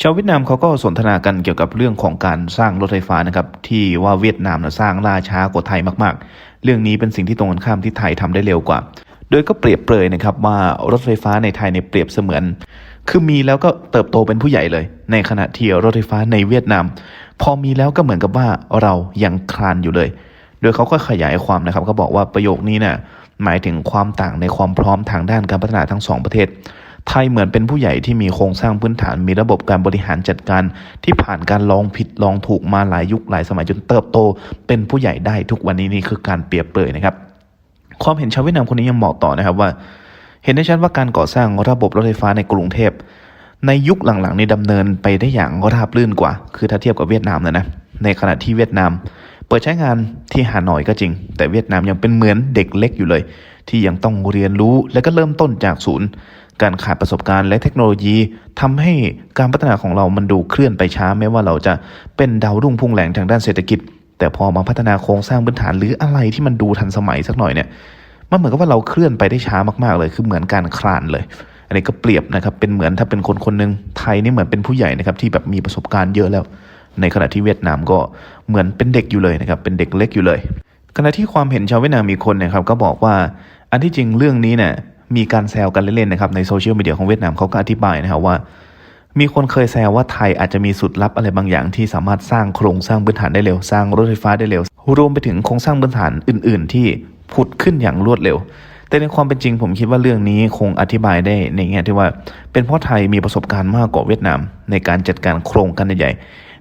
ชาวเวียดนามเขาก็สนทนากันเกี่ยวกับเรื่องของการสร้างรถไฟฟ้านะครับที่ว่าเวียดนามนะสร้างล่าช้ากว่าไทยมากๆ เรื่องนี้เป็นสิ่งที่ตรงกันข้ามที่ไทยทำได้เร็วกว่า โดยก็เปรียบเปรยนะครับว่ารถไฟฟ้าในไทยในเปรียบเสมือน คือมีแล้วก็เติบโตเป็นผู้ใหญ่เลย ในขณะที่รถไฟฟ้าในเวียดนาม พอมีแล้วก็เหมือนกับว่าเรายังคลานอยู่เลย โดยเขาก็ขยายความนะครับเขาบอกว่าประโยคนี้นี่ยหมายถึงความต่างในความพร้อมทางด้านการพัฒนาทั้งสองประเทศ ไทยเหมือนเป็นผู้ใหญ่ที่มีโครงสร้างพื้นฐานมีระบบการบริหารจัดการ ที่ผ่านการลองผิดลองถูกมาหลายยุคหลายสมัยจนเติบโต เป็นผู้ใหญ่ได้ทุกวันนี้นี่คือการเปรียบเปรยนะครับ ความเห็นชาวเวียดนามคนนี้ยังบอกต่อนะครับว่า เห็นได้ชัดว่าการก่อสร้างระบบรถไฟฟ้าในกรุงเทพในยุคหลังๆนี้ดำเนินไปได้อย่างราบรื่นกว่า คือถ้าเทียบกับเวียดนามนะนะ ในขณะที่เวียดนาม เปิดใช้งานที่ฮานอยก็จริง แต่เวียดนามยังเป็นเหมือนเด็กเล็กอยู่เลย ที่ยังต้องเรียนรู้และก็เริ่มต้นจากศูนย์ การขาดประสบการณ์และเทคโนโลยีทำให้การพัฒนาของเรามันดูเคลื่อนไปช้าแม้ว่าเราจะเป็นดาวรุ่งพุ่งแรงทางด้านเศรษฐกิจ แต่พอมาพัฒนาโครงสร้างพื้นฐานหรืออะไรที่มันดูทันสมัยสักหน่อยเนี่ยมันเหมือนกับว่าเราเคลื่อนไปได้ช้ามากๆเลย คือเหมือนการคลานเลย อันนี้ก็เปรียบนะครับ เป็นเหมือนถ้าเป็นคนคนหนึ่งไทยนี่เหมือนเป็นผู้ใหญ่นะครับที่แบบมีประสบการณ์เยอะแล้ว ในขณะที่เวียดนามก็เหมือนเป็นเด็กอยู่เลยนะครับ เป็นเด็กเล็กอยู่เลย ขณะที่ความเห็นชาวเวียดนามมีคนนะครับก็บอกว่า อันที่จริงเรื่องนี้เนี่ย มีการแซวกันเล่นๆนะครับในโซเชียลมีเดียของเวียดนามเขาก็อธิบายนะครับว่า มีคนเคยแซวว่าไทยอาจจะมีสุดลับอะไรบางอย่างที่สามารถสร้างโครงสร้างพื้นฐานได้เร็ว สร้างรถไฟฟ้าได้เร็ว รวมไปถึงโครงสร้างพื้นฐานอื่น ๆ ที่ผุดขึ้นอย่างรวดเร็ว แต่ในความเป็นจริงผมคิดว่าเรื่องนี้คงอธิบายได้ในแง่ที่ว่า เป็นเพราะไทยมีประสบการณ์มากกว่าเวียดนาม ในการจัดการโครงการใหญ่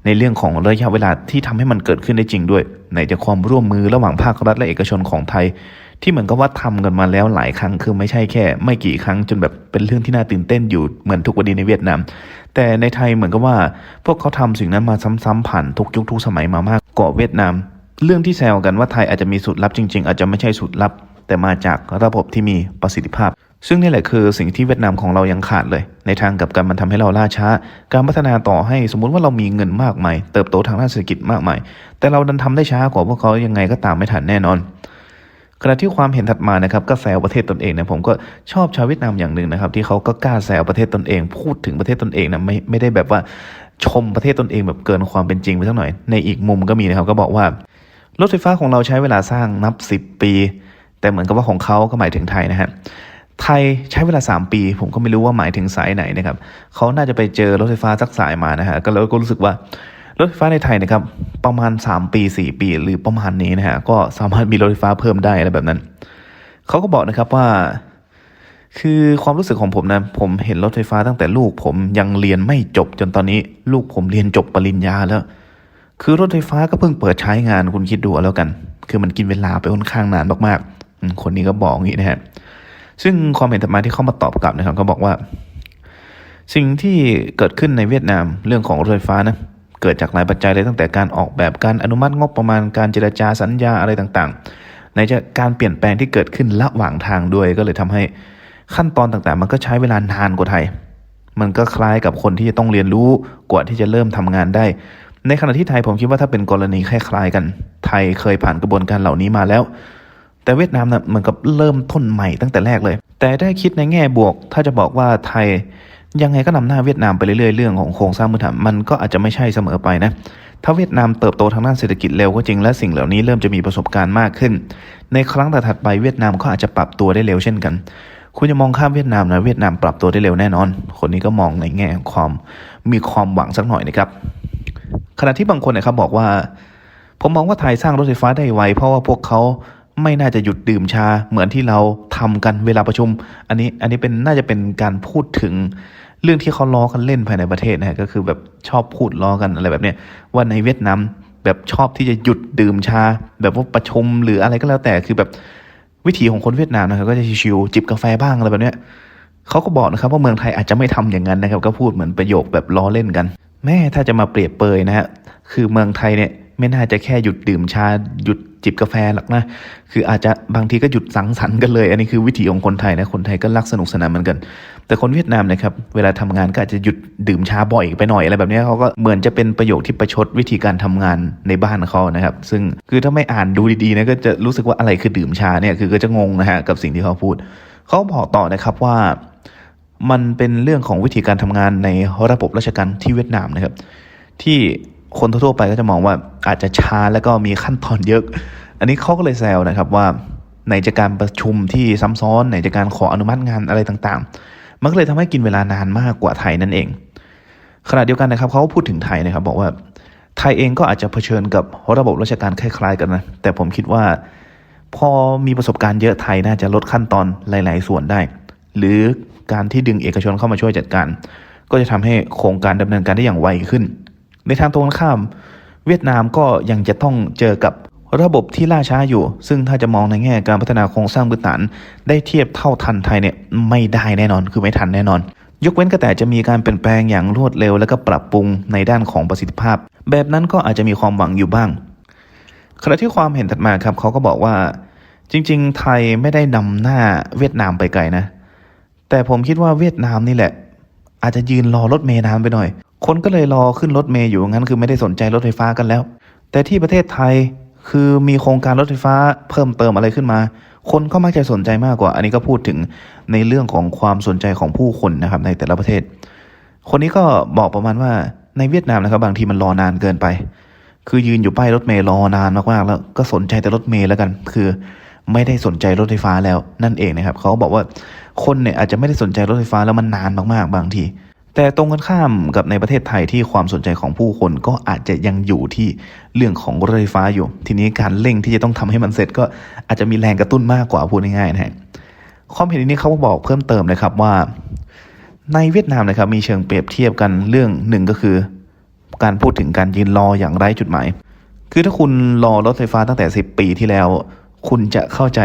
ในเรื่องของระยะเวลาที่ทำให้มันเกิดขึ้นได้จริงด้วย ในจากความร่วมมือระหว่างภาครัฐและเอกชนของไทยที่เหมือนกับว่าทำกันมาแล้วหลายครั้งคือไม่ใช่แค่ ไม่กี่ครั้งจนแบบเป็นเรื่องที่น่าตื่นเต้นอยู่เหมือนทุกวันนี้ในเวียดนาม แต่ในไทยเหมือนกับว่า พวกเขาทำสิ่งนั้นมาซ้ำๆผ่านทุกยุคทุกสมัยมามากเกว่าเวียดนาม เรื่องที่แซวกันว่าไทยอาจจะมีสูตรลับจริง ๆ อาจจะไม่ใช่สูตรลับ แต่มาจากระบบที่มีประสิทธิภาพ ซึ่งนี่แหละคือสิ่งที่เวียดนามของเรายังขาดเลย ในทางกับกันมันทำให้เราล่าช้า การพัฒนาต่อให้สมมุติว่าเรามีเงินมากมาย เติบโตทางด้านเศรษฐกิจมากมาย แต่เราดันทำได้ช้ากว่าพวกเขายังไงก็ตามไม่ทันแน่นอน ขณะที่ความเห็นถัดมานะครับก็แซวประเทศตนเองนะผมก็ชอบชาวเวียดนามอย่างหนึ่งนะครับ ที่เขาก็กล้าแซวประเทศตนเอง พูดถึงประเทศตนเองนะไม่ไม่ได้แบบว่าชมประเทศตนเองแบบเกินความเป็นจริงไปสักหน่อย ในอีกมุมก็มีนะครับก็บอกว่ารถไฟฟ้าของเราใช้เวลาสร้างนับ 10 ปี แต่เหมือนกับว่าของเขาก็หมายถึงไทยนะฮะไทยใช้เวลา 3 ปี ผมก็ไม่รู้ว่าหมายถึงสายไหนนะครับเขาน่าจะไปเจอรถไฟฟ้าสักสายมานะฮะก็แล้วก็รู้สึกว่า รถไฟฟ้าในไทยนะครับประมาณ 3 ปี 4 ปี หรือประมาณนี้นะฮะก็สามารถมีรถไฟฟ้าเพิ่มได้อะไรแบบนั้นเขาก็บอกนะครับว่า คือความรู้สึกของผมนะผมเห็นรถไฟฟ้าตั้งแต่ลูกผมยังเรียนไม่จบจนตอนนี้ ลูกผมเรียนจบปริญญาแล้ว คือรถไฟฟ้าก็เพิ่งเปิดใช้งานคุณคิดดูแล้วกัน คือมันกินเวลาไปค่อนข้างนานมากๆ คนนี้ก็บอกอย่างนี้นะฮะซึ่งความเห็นถัดมาที่เข้ามาตอบกลับนะครับก็บอกว่า สิ่งที่เกิดขึ้นในเวียดนามเรื่องของรถไฟฟ้านะ เกิดจากหลายปัจจัยเลยตั้งแต่การออกแบบการอนุมัติงบประมาณการเจรจาสัญญาอะไรต่างๆ ในจะการเปลี่ยนแปลงที่เกิดขึ้นระหว่างทางด้วย ก็เลยทำให้ขั้นตอนต่างๆ มันก็ใช้เวลานานกว่าไทย มันก็คล้ายกับคนที่จะต้องเรียนรู้กว่าที่จะเริ่มทำงานได้ ในขณะที่ไทยผมคิดว่าถ้าเป็นกรณีคล้ายๆกัน ไทยเคยผ่านกระบวนการเหล่านี้มาแล้ว แต่เวียดนามนะ่ะเหมือนกับเริ่มต้นใหม่ตั้งแต่แรกเลย แต่ได้คิดในแง่บวก ถ้าจะบอกว่าไทย ยังไงก็นำหน้าเวียดนามไปเรื่อยๆเรื่องของโครงสร้างพื้นฐานมันก็อาจจะไม่ใช่เสมอไปนะถ้าเวียดนามเติบโตทางด้านเศรษฐกิจเร็วก็จริงและสิ่งเหล่านี้เริ่มจะมีประสบการณ์มากขึ้น ในครั้งถัดไปเวียดนามก็อาจจะปรับตัวได้เร็วเช่นกัน คุณจะมองข้ามเวียดนามนะเวียดนามปรับตัวได้เร็วแน่นอน คนนี้ก็มองในแง่ของความมีความหวังสักหน่อยนะครับขณะที่บางคนนะครับบอกว่า ผมมองว่าไทยสร้างรถไฟฟ้าได้ไวเพราะว่าพวกเขาไม่น่าจะหยุดดื่มชาเหมือนที่เราทำกันเวลาประชุม อันนี้อันนี้เป็นน่าจะเป็นการพูดถึง เรื่องที่เขาล้อกันเล่นภายในประเทศนะฮะก็คือแบบชอบพูดล้อกันอะไรแบบเนี้ยว่าในเวียดนามแบบชอบที่จะหยุดดื่มชา แบบว่าประชุมหรืออะไรก็แล้วแต่คือแบบวิถีของคนเวียดนามนะครับก็จะชิวๆจิบกาแฟบ้างอะไรแบบเนี้ยเขาก็บอกนะครับว่าเมืองไทยอาจจะไม่ทำอย่างนั้นนะครับ ก็พูดเหมือนประโยคแบบล้อเล่นกัน แม่ถ้าจะมาเปรียบเปยนะฮะคือเมืองไทยเนี่ย ไม่น่าจะแค่หยุดดื่มชาหยุดจิบกาแฟหรอกนะ คืออาจจะบางทีก็หยุดสังสรรค์กันเลย อันนี้คือวิถีของคนไทยนะ คนไทยก็รักสนุกสนานเหมือนกัน แต่คนเวียดนามนะครับ เวลาทำงานก็อาจจะหยุดดื่มชาบ่อยไปหน่อยอะไรแบบนี้เขาก็เหมือนจะเป็นประโยคที่ประชดวิธีการทำงานในบ้านเขานะครับ ซึ่งคือถ้าไม่อ่านดูดีๆนะก็จะรู้สึกว่าอะไรคือดื่มชาเนี่ยคือก็จะงงนะฮะกับสิ่งที่เขาพูด เขาบอกต่อนะครับว่า มันเป็นเรื่องของวิธีการทำงานในระบบราชการที่เวียดนามนะครับ ที่ คนทั่วๆไปก็จะมองว่าอาจจะช้าแล้วก็มีขั้นตอนเยอะ อันนี้เขาก็เลยแซวนะครับว่าในจากการประชุมที่ซ้ำซ้อนในจากการขออนุมัติงานอะไรต่างๆ มันก็เลยทำให้กินเวลานานมากกว่าไทยนั่นเอง ขณะเดียวกันนะครับเขาก็พูดถึงไทยนะครับ บอกว่าไทยเองก็อาจจะเผชิญกับระบบราชการคล้ายๆกันนะ แต่ผมคิดว่า พอมีประสบการณ์เยอะไทยน่าจะลดขั้นตอนหลาย ๆ ส่วนได้ หรือการที่ดึงเอกชนเข้ามาช่วยจัดการ ก็จะทำให้โครงการดำเนินการได้อย่างไวขึ้น ในทางตรงข้าม เวียดนามก็ยังจะต้องเจอกับระบบที่ล่าช้าอยู่ ซึ่งถ้าจะมองในแง่การพัฒนาโครงสร้างพื้นฐาน ได้เทียบเท่าทันไทยเนี่ยไม่ได้แน่นอน คือไม่ทันแน่นอน ยกเว้นก็แต่จะมีการเปลี่ยนแปลงอย่างรวดเร็ว และก็ปรับปรุงในด้านของประสิทธิภาพ แบบนั้นก็อาจจะมีความหวังอยู่บ้าง ขณะที่ความเห็นถัดมาครับเขาก็บอกว่า จริง ๆ ไทยไม่ได้นำหน้าเวียดนามไปไกลนะ แต่ผมคิดว่าเวียดนามนี่แหละ อาจจะยืนรอรถเมล์นานไปหน่อย คนก็เลยรอขึ้นรถเมล์อยู่งั้นคือไม่ได้สนใจรถไฟฟ้ากันแล้ว แต่ที่ประเทศไทยคือมีโครงการรถไฟฟ้าเพิ่มเติมอะไรขึ้นมา คนก็มักจะสนใจมากกว่า อันนี้ก็พูดถึงในเรื่องของความสนใจของผู้คนนะครับในแต่ละประเทศ คนนี้ก็บอกประมาณว่าในเวียดนามนะครับบางทีมันรอนานเกินไป คือยืนอยู่ป้ายรถเมล์รอนานมากๆแล้วก็สนใจแต่รถเมล์แล้วกัน คือไม่ได้สนใจรถไฟฟ้าแล้วนั่นเองนะครับเขาบอกว่าคนเนี่ยอาจจะไม่ได้สนใจรถไฟฟ้าแล้วมันนานมากๆ บางที แต่ตรงกันข้ามกับในประเทศไทยที่ความสนใจของผู้คนก็อาจจะยังอยู่ที่เรื่องของรถไฟฟ้าอยู่ ทีนี้การเร่งที่จะต้องทำให้มันเสร็จก็อาจจะมีแรงกระตุ้นมากกว่าพูดง่ายๆนะฮะความเห็นนี้เขาก็บอกเพิ่มเติมนะครับว่า ในเวียดนามนะครับมีเชิงเปรียบเทียบกันเรื่องหนึ่งก็คือ การพูดถึงการยืนรออย่างไร้จุดหมาย คือถ้าคุณรอรถไฟฟ้าตั้งแต่ 10 ปีที่แล้ว คุณจะเข้าใจ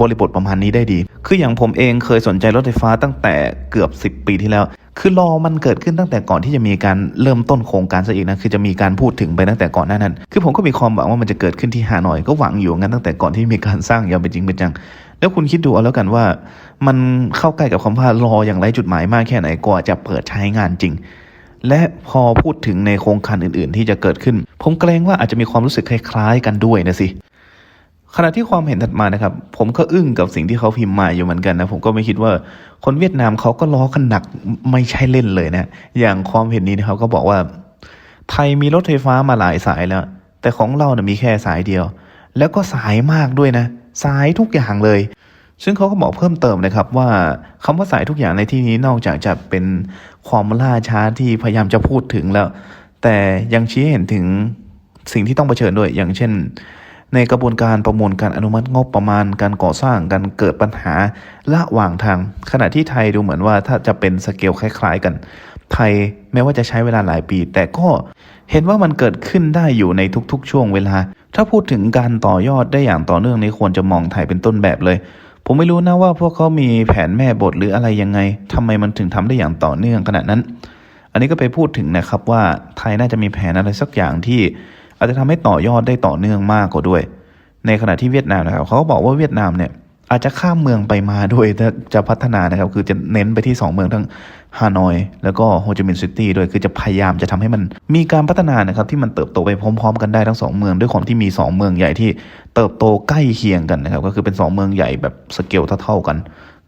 บริบทประมาณนี้ได้ดี คืออย่างผมเองเคยสนใจรถไฟฟ้าตั้งแต่เกือบ 10 ปีที่แล้ว คือรอมันเกิดขึ้นตั้งแต่ก่อนที่จะมีการเริ่มต้นโครงการซะอีกนะ คือจะมีการพูดถึงไปตั้งแต่ก่อนหน้านั้น คือผมก็มีความหวังว่ามันจะเกิดขึ้นที่ฮานอย ก็หวังอยู่งั้นตั้งแต่ก่อนที่มีการสร้างอย่างเป็นจริงเป็นจัง แล้วคุณคิดดูเอาแล้วกันว่า มันเข้าใกล้กับคำว่ารออย่างไรจุดหมายมากแค่ไหนกว่าจะเปิดใช้งานจริงและพอพูดถึงในโครงการอื่น ๆ ที่จะเกิดขึ้น ผมเกรงว่าอาจจะมีความรู้สึกคล้าย ๆ กันด้วยนะสิ ขณะที่ความเห็นถัดมานะครับ ผมก็อึ้งกับสิ่งที่เขาพิมพ์มาอยู่เหมือนกันนะ ผมก็ไม่คิดว่าคนเวียดนามเขาก็ล้อกันหนักไม่ใช่เล่นเลยนะ อย่างความเห็นนี้นะครับก็บอกว่า ไทยมีรถไฟฟ้ามาหลายสายแล้ว แต่ของเราเนี่ยมีแค่สายเดียว แล้วก็สายมากด้วยนะ สายทุกอย่างเลย ซึ่งเขาก็บอกเพิ่มเติมนะครับว่าคำว่าสายทุกอย่างในที่นี้นอกจากจะเป็นความล่าช้าที่พยายามจะพูดถึงแล้ว แต่ยังชี้ให้เห็นถึงสิ่งที่ต้องเผชิญด้วยอย่างเช่น ในกระบวนการประมวลการอนุมัติงบประมาณการก่อสร้างการเกิดปัญหาระหว่างทาง ขณะที่ไทยดูเหมือนว่าถ้าจะเป็นสเกลคล้ายๆ กัน ไทยแม้ว่าจะใช้เวลาหลายปี แต่ก็เห็นว่ามันเกิดขึ้นได้อยู่ในทุกๆ ช่วงเวลา ถ้าพูดถึงการต่อยอดได้อย่างต่อเนื่องนี้ควรจะมองไทยเป็นต้นแบบเลย ผมไม่รู้นะว่าพวกเขามีแผนแม่บทหรืออะไรยังไงทำไมมันถึงทำได้อย่างต่อเนื่องขนาดนั้น อันนี้ก็ไปพูดถึงนะครับว่าไทยน่าจะมีแผนอะไรสักอย่างที่ อาจจะทำให้ต่อยอดได้ต่อเนื่องมากกว่าด้วย ในขณะที่เวียดนามนะครับเขาบอกว่าเวียดนามเนี่ยอาจจะข้ามเมืองไปมาด้วยถ้าจะพัฒนานะครับ คือจะเน้นไปที่ 2 เมืองทั้งฮานอย แล้วก็โฮจิมินห์ซิตี้ด้วยคือจะพยายามจะทำให้มันมีการพัฒนานะครับ ที่มันเติบโตไปพร้อม ๆ กันได้ทั้ง 2 เมืองด้วยความที่มี 2 เมืองใหญ่ที่เติบโตใกล้เคียงกันนะครับ ก็คือเป็น 2 เมืองใหญ่แบบสเกลเท่าๆกัน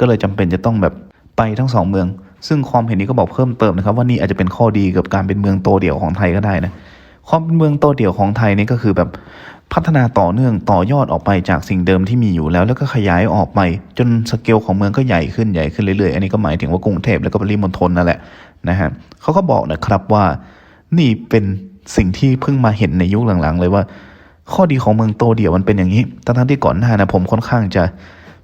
ก็เลยจำเป็นจะต้องแบบไปทั้งสองเมือง ซึ่งความเห็นนี้ก็บอกเพิ่มเติมนะครับ ว่านี่อาจจะเป็นข้อดีกับการเป็นเมืองโตเดี่ยวของไทยก็ได้นะ ความเป็นเมืองโตเดี่ยวของไทยนี่ก็คือแบบพัฒนาต่อเนื่องต่อยอดออกไปจากสิ่งเดิมที่มีอยู่แล้ว แล้วก็ขยายออกไป จนสเกลของเมืองก็ใหญ่ขึ้นใหญ่ขึ้นเรื่อยๆ อันนี้ก็หมายถึงว่ากรุงเทพแล้วก็ปริมณฑลนั่นแหละนะฮะเขาก็บอกนะครับว่านี่เป็นสิ่งที่เพิ่งมาเห็นในยุคหลังๆ เลยว่า ข้อดีของเมืองโตเดี่ยวมันเป็นอย่างนี้ทั้งที่ก่อนหน้านะผมค่อนข้างจะ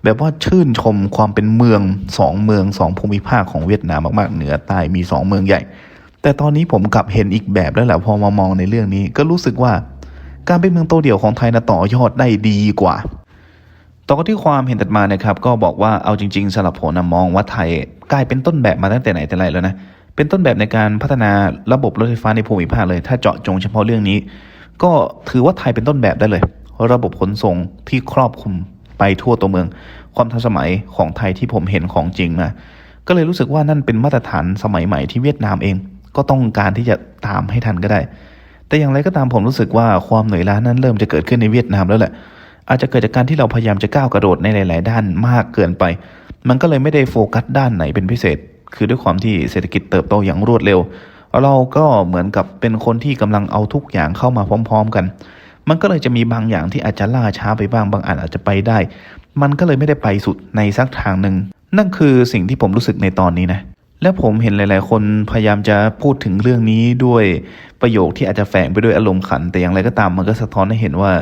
แบบว่าชื่นชมความเป็นเมืองสองเมืองสองภูมิภาคของเวียดนามมากๆ เหนือใต้มีสองเมืองใหญ่ แต่ตอนนี้ผมกลับเห็นอีกแบบแล้วแหละพอมามองในเรื่องนี้ ก็รู้สึกว่า การเป็นเมืองโตเดี่ยวของไทยนะต่อยอดได้ดีกว่า ต่อที่ความเห็นถัดมานะครับ ก็บอกว่าเอาจริง ๆสำหรับผมนะมองว่าไทยกลายเป็นต้นแบบมาตั้งแต่ไหนแต่ไรแล้วนะเป็นต้นแบบในการพัฒนาระบบรถไฟฟ้าในภูมิภาคเลย ถ้าเจาะจงเฉพาะเรื่องนี้ ก็ถือว่าไทยเป็นต้นแบบได้เลย ระบบขนส่งที่ครอบคลุมไปทั่วตัวเมือง ความทันสมัยของไทยที่ผมเห็นของจริงมาก็เลยรู้สึกว่านั่นเป็นมาตรฐานสมัยใหม่ที่เวียดนามเอง ก็ต้องการที่จะตามให้ทันก็ได้ แต่อย่างไรก็ตามผมรู้สึกว่าความเหนื่อยล้านั้นเริ่มจะเกิดขึ้นในเวียดนามแล้วแหละ อาจจะเกิดจากการที่เราพยายามจะก้าวกระโดดในหลาย ๆ ด้านมากเกินไป มันก็เลยไม่ได้โฟกัสด้านไหนเป็นพิเศษ คือด้วยความที่เศรษฐกิจเติบโตอย่างรวดเร็ว เราก็เหมือนกับเป็นคนที่กำลังเอาทุกอย่างเข้ามาพร้อม ๆ กัน มันก็เลยจะมีบางอย่างที่อาจจะล่าช้าไปบ้าง บางอันอาจจะไปได้ มันก็เลยไม่ได้ไปสุดในสักทางหนึ่ง นั่นคือสิ่งที่ผมรู้สึกในตอนนี้นะ และผมเห็นหลาย ๆ คนพยายามจะพูดถึงเรื่องนี้ด้วยประโยคที่อาจจะแฝงไปด้วยอารมณ์ขัน แต่อย่างไรก็ตามมันก็สะท้อนให้เห็นว่า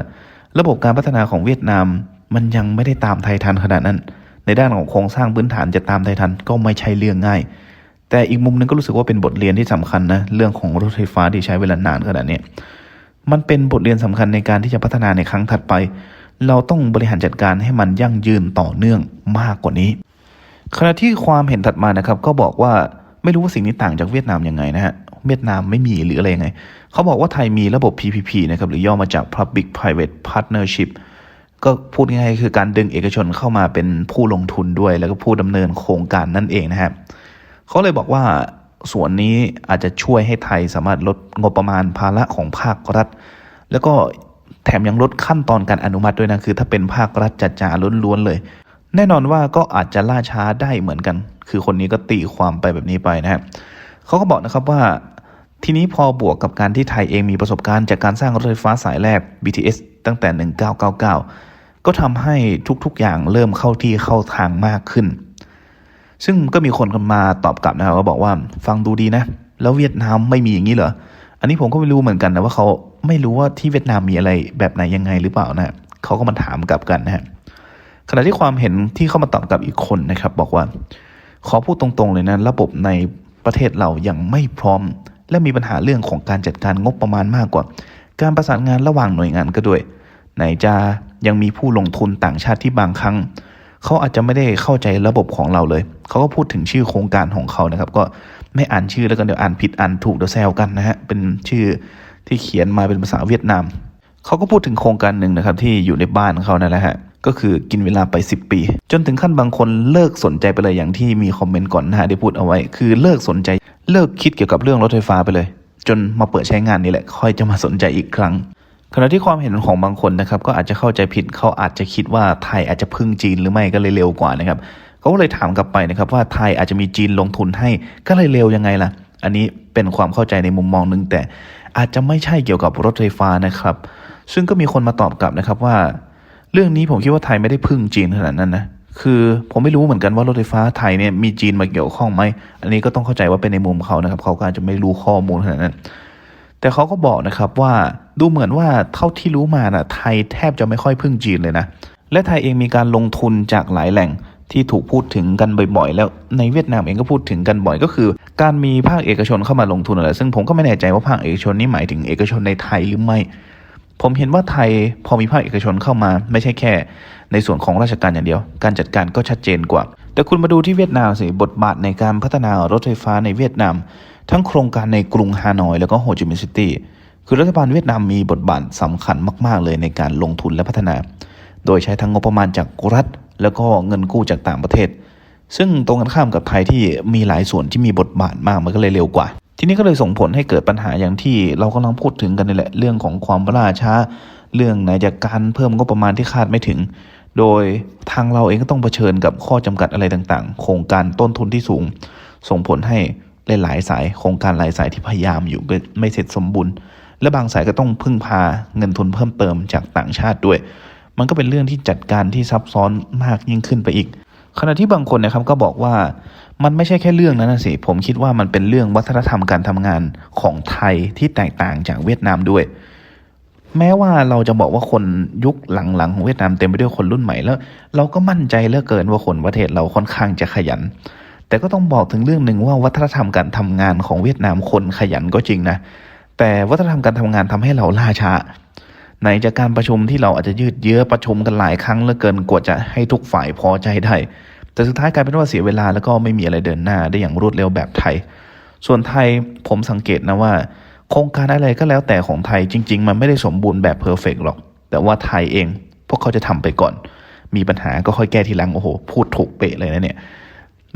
ระบบการพัฒนาของเวียดนาม มันยังไม่ได้ตามไทยทันขนาดนั้น ในด้านของโครงสร้างพื้นฐานจะตามไทยทันก็ไม่ใช่เรื่องง่าย แต่อีกมุมหนึงก็รู้สึกว่าเป็นบทเรียนที่สำคัญนะเรื่องของรถไฟฟ้าที่ใช้เวลานานขนาดนี้มันเป็นบทเรียนสำคัญในการที่จะพัฒนาในครั้งถัดไป เราต้องบริหารจัดการให้มันยั่งยืนต่อเนื่องมากกว่านี้ ขณะที่ความเห็นถัดมานะครับ ก็บอกว่าไม่รู้ว่าสิ่งนี้ต่างจากเวียดนามยังไงนะฮะเวียดนามไม่มีหรืออะไรยังไง เขาบอกว่าไทยมีระบบ PPP นะครับหรือย่อมาจาก Public Private Partnership ก็พูดง่ายๆคือการดึงเอกชนเข้ามาเป็นผู้ลงทุนด้วย แล้วก็ผู้ดำเนินโครงการนั่นเองนะครับเขาเลยบอกว่าส่วนนี้อาจจะช่วยให้ไทยสามารถลดงบประมาณภาระของภาครัฐ แล้วก็แถมยังลดขั้นตอนการอนุมัติด้วยนะคือ ถ้าเป็นภาครัฐจ๋าล้วนๆเลย แน่นอนว่าก็อาจจะล่าช้าได้เหมือนกัน คือคนนี้ก็ตีความไปแบบนี้ไปนะครับเขาก็บอกนะครับว่าทีนี้พอบวกกับการที่ไทยเองมีประสบการณ์จากการสร้างรถไฟฟ้าสายแรก BTS ตั้งแต่ 1999 ก็ทำให้ทุกๆอย่างเริ่มเข้าที่เข้าทางมากขึ้น ซึ่งก็มีคนกันมาตอบกลับนะครับก็บอกว่าฟังดูดีนะ แล้วเวียดนามไม่มีอย่างนี้เหรอ อันนี้ผมก็ไม่รู้เหมือนกันนะว่าเขาไม่รู้ว่าที่เวียดนามมีอะไรแบบไหนยังไงหรือเปล่านะเขาก็มาถามกลับกันนะฮะ ขณะที่ความเห็นที่เข้ามาตอบกลับอีกคนนะครับบอกว่า ขอพูดตรงๆเลยนะระบบในประเทศเรายังไม่พร้อม และมีปัญหาเรื่องของการจัดการงบประมาณมากกว่า การประสานงานระหว่างหน่วยงานก็ด้วย ไหนจะยังมีผู้ลงทุนต่างชาติที่บางครั้งเขาอาจจะไม่ได้เข้าใจระบบของเราเลย เขาก็พูดถึงชื่อโครงการของเขานะครับ ก็ไม่อ่านชื่อแล้วกันเดี๋ยวอ่านผิดอ่านถูกเดี๋ยวแซวกันนะฮะ เป็นชื่อที่เขียนมาเป็นภาษาเวียดนาม เขาก็พูดถึงโครงการหนึ่งนะครับที่อยู่ในบ้านเขานั่นแหละฮะ ก็คือกินเวลาไป 10 ปี จนถึงขั้นบางคนเลิกสนใจไปเลยอย่างที่มีคอมเมนต์ก่อนหน้าได้พูดเอาไว้ คือเลิกสนใจเลิกคิดเกี่ยวกับเรื่องรถไฟฟ้าไปเลย จนมาเปิดใช้งานนี่แหละ ค่อยจะมาสนใจอีกครั้ง ขณะที่ความเห็นของบางคนนะครับก็อาจจะเข้าใจผิดเขาอาจจะคิดว่าไทยอาจจะพึ่งจีนหรือไม่ก็เลยเร็วกว่านะครับเขาก็เลยถามกลับไปนะครับว่าไทยอาจจะมีจีนลงทุนให้ก็เลยเร็วยังไงล่ะ อันนี้เป็นความเข้าใจในมุมมองหนึ่งแต่อาจจะไม่ใช่เกี่ยวกับรถไฟฟ้านะครับ ซึ่งก็มีคนมาตอบกลับนะครับว่า เรื่องนี้ผมคิดว่าไทยไม่ได้พึ่งจีนขนาดนั้นนะคือผมไม่รู้เหมือนกันว่ารถไฟฟ้าไทยเนี่ยมีจีนมาเกี่ยวข้องไหมอันนี้ก็ต้องเข้าใจว่าเป็นในมุมเขานะครับ เขาก็อาจจะไม่รู้ข้อมูลขนาดนั้น แต่เขาก็บอกนะครับว่าดูเหมือนว่าเท่าที่รู้มาน่ะไทยแทบจะไม่ค่อยพึ่งจีนเลยนะ และไทยเองมีการลงทุนจากหลายแหล่งที่ถูกพูดถึงกันบ่อยๆ แล้วในเวียดนามเองก็พูดถึงกันบ่อยก็คือ การมีภาคเอกชนเข้ามาลงทุนอะไรซึ่งผมก็ไม่แน่ใจว่าภาคเอกชนนี้หมายถึงเอกชนในไทยหรือไม่ ผมเห็นว่าไทยพอมีภาคเอกชนเข้ามา ไม่ใช่แค่ ในส่วนของราชการอย่างเดียว การจัดการก็ชัดเจนกว่า แต่คุณมาดูที่เวียดนามสิบทบาทในการพัฒนารถไฟฟ้าในเวียดนาม ทั้งโครงการในกรุงฮานอย แล้วก็โฮจิมินห์ซิตี้คือรัฐบาลเวียดนามมีบทบาทสำคัญมาก ๆ เลยในการลงทุนและพัฒนา โดยใช้ทั้งงบประมาณจากรัฐ แล้วก็เงินกู้จากต่างประเทศ ซึ่งตรงกันข้ามกับไทยที่มีหลายส่วนที่มีบทบาทมากมันก็เลยเร็วกว่า ทีนี้ก็เลยส่งผลให้เกิดปัญหาอย่างที่เรากำลังพูดถึงกันนี่แหละเรื่องของความล่าช้า เรื่องไหนจากการเพิ่มงบประมาณที่คาดไม่ถึง โดยทางเราเองก็ต้องเผชิญกับข้อจำกัดอะไรต่างๆ โครงการต้นทุนที่สูง ส่งผลให้หลายๆสายโครงการหลายสายที่พยายามอยู่ไม่เสร็จสมบูรณ์ และบางสายก็ต้องพึ่งพาเงินทุนเพิ่มเติมจากต่างชาติด้วย มันก็เป็นเรื่องที่จัดการที่ซับซ้อนมากยิ่งขึ้นไปอีก ขณะที่บางคนนะครับก็บอกว่ามันไม่ใช่แค่เรื่องนั้นนะสิ ผมคิดว่ามันเป็นเรื่องวัฒนธรรมการทำงานของไทยที่แตกต่างจากเวียดนามด้วย แม้ว่าเราจะบอกว่าคนยุคหลังๆของเวียดนามเต็มไปด้วยคนรุ่นใหม่แล้ว เราก็มั่นใจเหลือเกินว่าคนประเทศเราค่อนข้างจะขยัน แต่ก็ต้องบอกถึงเรื่องหนึ่งว่าวัฒนธรรมการทำงานของเวียดนามคนขยันก็จริงนะ แต่วัฒนธรรมการทำงานทำให้เราล่าช้า ไหนจากการประชุมที่เราอาจจะยืดเยื้อประชุมกันหลายครั้งเหลือเกินกว่าจะให้ทุกฝ่ายพอใจได้ แต่สุดท้ายกลายเป็นว่าเสียเวลาแล้วก็ไม่มีอะไรเดินหน้าได้อย่างรวดเร็วแบบไทย ส่วนไทยผมสังเกตนะว่า โครงการอะไรก็แล้วแต่ของไทยจริง ๆ มันไม่ได้สมบูรณ์แบบเพอร์เฟกหรอก แต่ว่าไทยเอง พวกเขาจะทำไปก่อน มีปัญหาก็ค่อยแก้ทีหลังโอ้โหพูดถูกเป๊ะเลยนะเนี่ย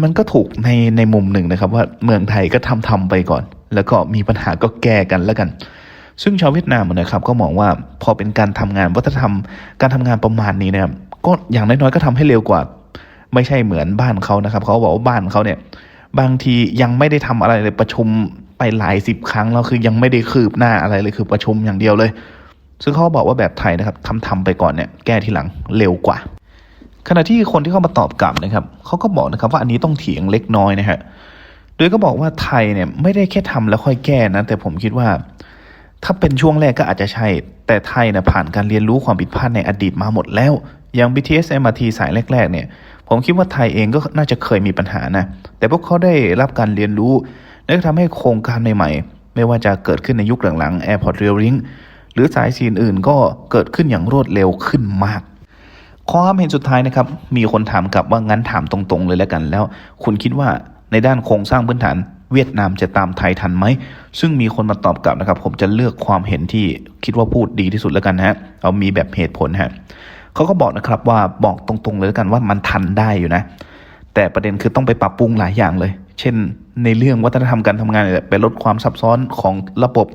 มันก็ถูกในในมุมหนึ่งนะครับว่าเมืองไทยก็ทำทำไปก่อน แล้วก็มีปัญหาก็แก้กันแล้วกัน ซึ่งชาวเวียดนามนะครับก็มองว่าพอเป็นการทำงานวัฒนธรรม การทำงานประมาณนี้นะครับก็อย่างน้อยๆก็ทำให้เร็วกว่า ไม่ใช่เหมือนบ้านเขานะครับเขาบอกว่าบ้านเขาเนี่ยบางทียังไม่ได้ทำอะไรเลยประชุมไปหลายสิบครั้งแล้วคือยังไม่ได้คืบหน้าอะไรเลยคือประชุมอย่างเดียวเลย ซึ่งเขาบอกว่าแบบไทยนะครับทำทำไปก่อนเนี่ยแก้ทีหลังเร็วกว่า ขณะที่คนที่เข้ามาตอบกลับนะครับเขาก็บอกนะครับว่าอันนี้ต้องเถียงเล็กน้อยนะฮะโดยก็บอกว่าไทยเนี่ยไม่ได้แค่ทำแล้วค่อยแก้นะแต่ผมคิดว่า ถ้าเป็นช่วงแรกก็อาจจะใช่ แต่ไทยนะผ่านการเรียนรู้ความผิดพลาดในอดีตมาหมดแล้ว อย่าง BTS MRT สายแรก ๆ เนี่ย ผมคิดว่าไทยเองก็น่าจะเคยมีปัญหานะ แต่พวกเขาได้รับการเรียนรู้และทำให้โครงการใหม่ๆ ไม่ว่าจะเกิดขึ้นในยุคหลังๆ Airport Rail Link หรือสายสีอื่นก็เกิดขึ้นอย่างรวดเร็วขึ้นมากความเห็นสุดท้ายนะครับ มีคนถามกลับว่างั้นถามตรงๆเลยแล้วกัน แล้ว คุณคิดว่าในด้านโครงสร้างพื้นฐาน เวียดนามจะตามไทยทันไหม ซึ่งมีคนมาตอบกลับนะครับ ผมจะเลือกความเห็นที่คิดว่าพูดดีที่สุดแล้วกันนะฮะ เอามีแบบเหตุผลฮะเขาก็บอกนะครับว่าบอกตรงๆเลยแล้วกันว่ามันทันได้อยู่นะ แต่ประเด็นคือต้องไปปรับปรุงหลายอย่างเลย เช่น ในเรื่องวัฒนธรรมการทำงานเนี่ยไปลดความซับซ้อนของระบบ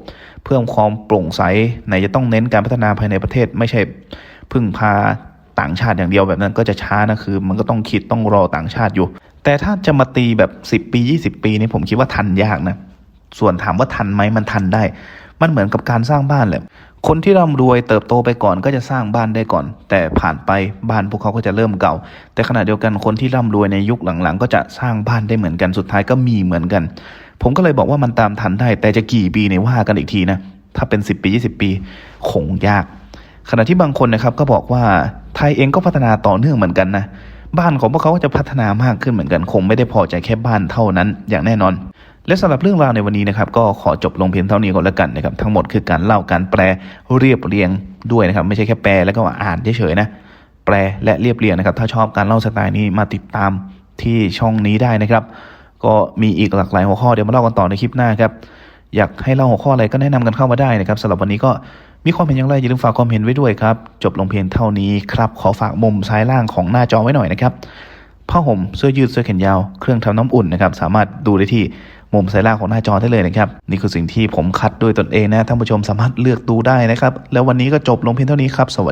เพิ่มความโปร่งใสไหนจะต้องเน้นการพัฒนาภายในประเทศ ไม่ใช่พึ่งพา ต่างชาติอย่างเดียวแบบนั้นก็จะช้านะคือ มันก็ต้องคิดต้องรอต่างชาติอยู่ แต่ถ้าจะมาตีแบบ 10 ปี 20 ปีนี่ผมคิดว่าทันยากนะส่วนถามว่าทันไหมมันทันได้ มันเหมือนกับการสร้างบ้านแหละคนที่ร่ำรวยเติบโตไปก่อนก็จะสร้างบ้านได้ก่อน แต่ผ่านไปบ้านพวกเขาก็จะเริ่มเก่า แต่ขณะเดียวกันคนที่ร่ำรวยในยุคหลังๆ ก็จะสร้างบ้านได้เหมือนกันสุดท้ายก็มีเหมือนกัน ผมก็เลยบอกว่ามันตามทันได้ แต่จะกี่ปีเนี่ยว่ากันอีกทีนะถ้าเป็น 10 ปี 20 ปีคงยาก ขณะที่บางคนนะครับก็บอกว่าไทยเองก็พัฒนาต่อเนื่องเหมือนกันนะบ้านของพวกเขาก็จะพัฒนามากขึ้นเหมือนกันคงไม่ได้พอใจแค่บ้านเท่านั้นอย่างแน่นอน และสำหรับเรื่องราวในวันนี้นะครับก็ขอจบลงเพียงเท่านี้ก่อนล้วกันนะครับทั้งหมดคือการเล่าการแปลเรียบเรียงด้วยนะครับไม่ใช่แค่แปลแล้วก็อ่านเฉยๆนะแปลและเรียบเรียงนะครับถ้าชอบการเล่าสไตล์นี้มาติดตามที่ช่องนี้ได้นะครับ ก็มีอีกหลากหลายหัวข้อเดี๋ยวมาเล่ากันต่อในคลิปหน้าครับ อยากให้เล่าหัวข้ออะไรก็แนะนำกันเข้ามาได้นะครับสำหรับวันนี้ก็มีความเห็นอย่างไรอย่าลืมฝากความเห็นไว้ด้วยครับ จบลงเพียงเท่านี้ครับขอฝากมุมซ้ายล่างของหน้าจอไว้หน่อยนะครับผ้าห่มเสื้อยืดเสื้อแขนยาว เครื่องทำน้ำอุ่นนะครับสามารถดูได้ที่มุมซ้ายล่างของหน้าจอได้เลยนะครับนี่คือสิ่งที่ผมคัดด้วยตนเองนะท่านผู้ชมสามารถเลือกดูได้นะครับแล้ววันนี้ก็จบลงเพียงเท่านี้ครับสวัสดี